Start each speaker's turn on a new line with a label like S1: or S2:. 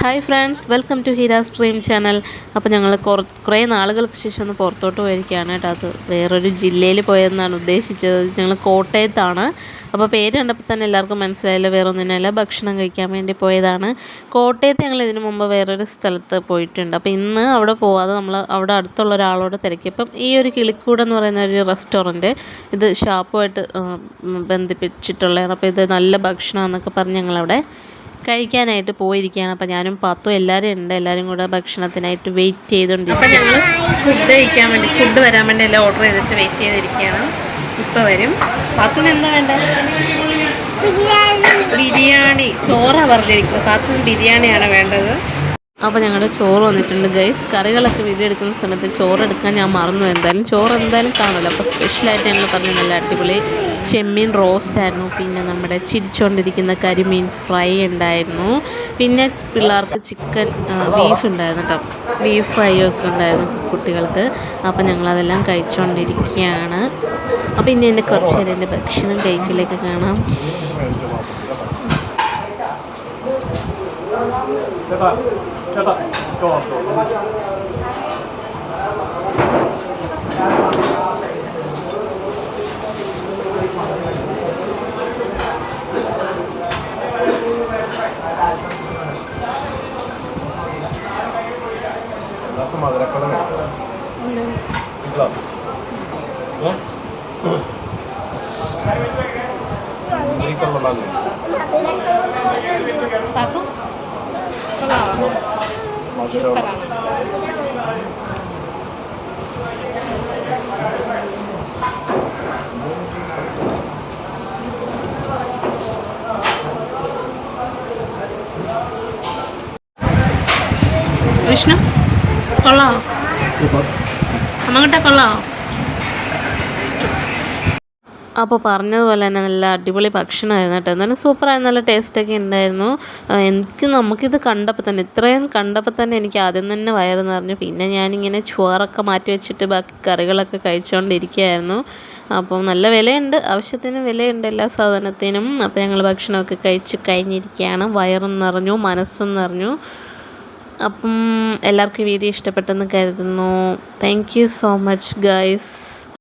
S1: Hi friends welcome to Heera stream channel. അപ്പോൾ ഞങ്ങൾ കുറേ നാളുകൾക്ക് ശേഷം ഒന്ന് പുറത്തോട്ട് പോയിരിക്കുകയാണ് കേട്ടോ. അത് വേറൊരു ജില്ലയിൽ പോയെന്നാണ് ഉദ്ദേശിച്ചത്. ഞങ്ങൾ കോട്ടയത്താണ്. അപ്പോൾ പേര് കണ്ടപ്പോൾ തന്നെ എല്ലാവർക്കും മനസ്സിലായില്ല വേറെ ഭക്ഷണം കഴിക്കാൻ വേണ്ടി പോയതാണ്. കോട്ടയത്ത് ഞങ്ങൾ ഇതിനു മുമ്പ് വേറൊരു സ്ഥലത്ത് പോയിട്ടുണ്ട്. അപ്പോൾ ഇന്ന് അവിടെ പോവാതെ നമ്മൾ അവിടെ അടുത്തുള്ള ഒരാളോട് തിരക്കി അപ്പം ഈ ഒരു കിളിക്കൂട് എന്ന് പറയുന്ന ഒരു റെസ്റ്റോറന്റ് ഇത് ഷാപ്പുമായിട്ട് ബന്ധിപ്പിച്ചിട്ടുള്ളതാണ്. അപ്പോൾ ഇത് നല്ല ഭക്ഷണം ഭക്ഷണമെന്നൊക്കെ പറഞ്ഞ് ഞങ്ങളവിടെ കഴിക്കാനായിട്ട് പോയിരിക്കുകയാണ്. അപ്പോൾ ഞാനും പത്തും എല്ലാവരും ഉണ്ട്. എല്ലാവരും കൂടെ ഭക്ഷണത്തിനായിട്ട് വെയിറ്റ് ചെയ്തുകൊണ്ടിരിക്കും അപ്പോൾ ഞങ്ങൾ ഫുഡ് കഴിക്കാൻ വേണ്ടി ഫുഡ് വരാൻ വേണ്ടി എല്ലാം ഓർഡർ ചെയ്തിട്ട് വെയിറ്റ് ചെയ്തിരിക്കുകയാണ്. ഇപ്പോൾ വരും. പത്തിന് എന്താ വേണ്ടത് ബിരിയാണി. ചോറാണ് പറഞ്ഞിരിക്കുന്നത്. പത്തിന് ബിരിയാണിയാണ് വേണ്ടത്. അപ്പോൾ ഞങ്ങളുടെ ചോറ് വന്നിട്ടുണ്ട് ഗൈസ് കറികളൊക്കെ വീഡിയോ എടുക്കുന്ന സമയത്ത് ചോറ് എടുക്കാൻ ഞാൻ മറന്നു. എന്തായാലും ചോറ് എന്തായാലും കാണുമല്ലോ. അപ്പോൾ സ്പെഷ്യലായിട്ട് ഞങ്ങൾ പറഞ്ഞു നല്ല അടിപൊളി ചെമ്മീൻ റോസ്റ്റ് ആയിരുന്നു. പിന്നെ നമ്മുടെ ചിരിച്ചുകൊണ്ടിരിക്കുന്ന കരിമീൻ ഫ്രൈ ഉണ്ടായിരുന്നു. പിന്നെ പിള്ളേർക്ക് ചിക്കൻ ബീഫ് ഉണ്ടായിരുന്നു കേട്ടോ. ബീഫ് ഫ്രൈ ഒക്കെ ഉണ്ടായിരുന്നു കുട്ടികൾക്ക്. അപ്പോൾ ഞങ്ങളതെല്ലാം കഴിച്ചുകൊണ്ടിരിക്കുകയാണ് അപ്പോൾ ഇനി എന്റെ കുറച്ച് നേരം എന്റെ ഭക്ഷണം കഴിക്കലേക്ക് കാണാം.
S2: ചേട്ടാ ചേട്ടാ madre acá la
S1: Claro.
S2: ¿Eh?
S1: Rica la madre. ¿Tato? Claro. Krishna കൊള്ളാവോ അമ്മകിട്ട കൊള്ളാവോ അപ്പോൾ പറഞ്ഞതുപോലെ തന്നെ നല്ല അടിപൊളി ഭക്ഷണമായിരുന്നു കേട്ടോ. എന്നാലും സൂപ്പറായി നല്ല ടേസ്റ്റൊക്കെ ഉണ്ടായിരുന്നു. എനിക്ക് നമുക്കിത് കണ്ടപ്പോൾ തന്നെ ഇത്രയും കണ്ടപ്പോൾ തന്നെ എനിക്ക് ആദ്യം തന്നെ വയറ് നിറഞ്ഞു. പിന്നെ ഞാനിങ്ങനെ ചോറൊക്കെ മാറ്റി വെച്ചിട്ട് ബാക്കി കറികളൊക്കെ കഴിച്ചുകൊണ്ടിരിക്കുകയായിരുന്നു അപ്പം നല്ല വിലയുണ്ട്. ആവശ്യത്തിന് വിലയുണ്ട് എല്ലാ സാധനത്തിനും. അപ്പോൾ ഞങ്ങൾ ഭക്ഷണമൊക്കെ കഴിച്ച് കഴിഞ്ഞിരിക്കുകയാണ്. വയറും നിറഞ്ഞു മനസ്സും നിറഞ്ഞു. അപ്പം എല്ലാവർക്കും വീഡിയോ ഇഷ്ടപ്പെട്ടെന്ന് കരുതുന്നു. Thank you so much guys